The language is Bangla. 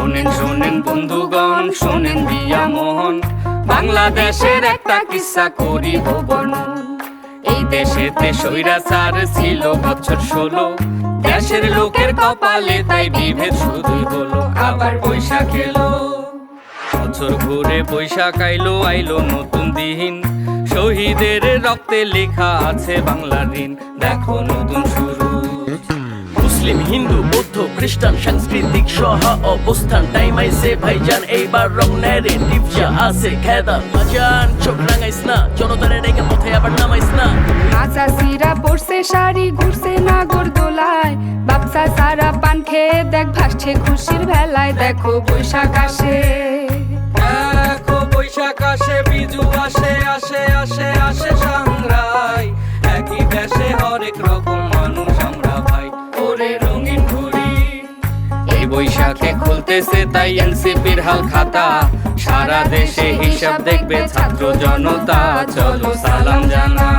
শোনেন শোনেন বন্ধুগণ, শোনেন বিয়া মোহন বাংলাদেশের একটা কিস্সা করিব বর্ণন এই দেশেতে স্বৈরাচার ছিল বছর ষোলো। দেশের লোকের কপালে তাই বিভেদ শুধুই হলো। আবার বৈশাখ এলো। বছর ঘুরে বৈশাখ আইলো আইলো নতুন দিন। শহীদের রক্তে লেখা আছে বাংলা দিন। দেখো নতুন শুরু। মুসলিম, হিন্দু খ্রিস্টান সাংস্কৃতিক সহ অবস্থান। টাইম আইসে ভাইজান এইবার রং ন্যারেটিভ যা আছে খেদা। বাজান চোখ রাঙাইস না জনতারে রেখে পথে আবার নামাইস না। নাচা সিরা পড়ছে শাড়ি ঘুরছে নাগর দোলায়। বাপসা সারা পান খেয়ে দেখ ভাসছে খুশির ভেলায়। দেখো বৈশাখ আসে। দেখো বৈশাখ আসে বিজু আসে আসে আসে আসে সাংরাই। একই দেশে হরেক রকম মানুষ আমরা ভাই। ওরে এই বৈশাখে খুলতেছে তাই এনসিপির হাল খাতা সারা দেশে হিসাব দেখবে ছাত্র জনতা। চলো সালাম জানা।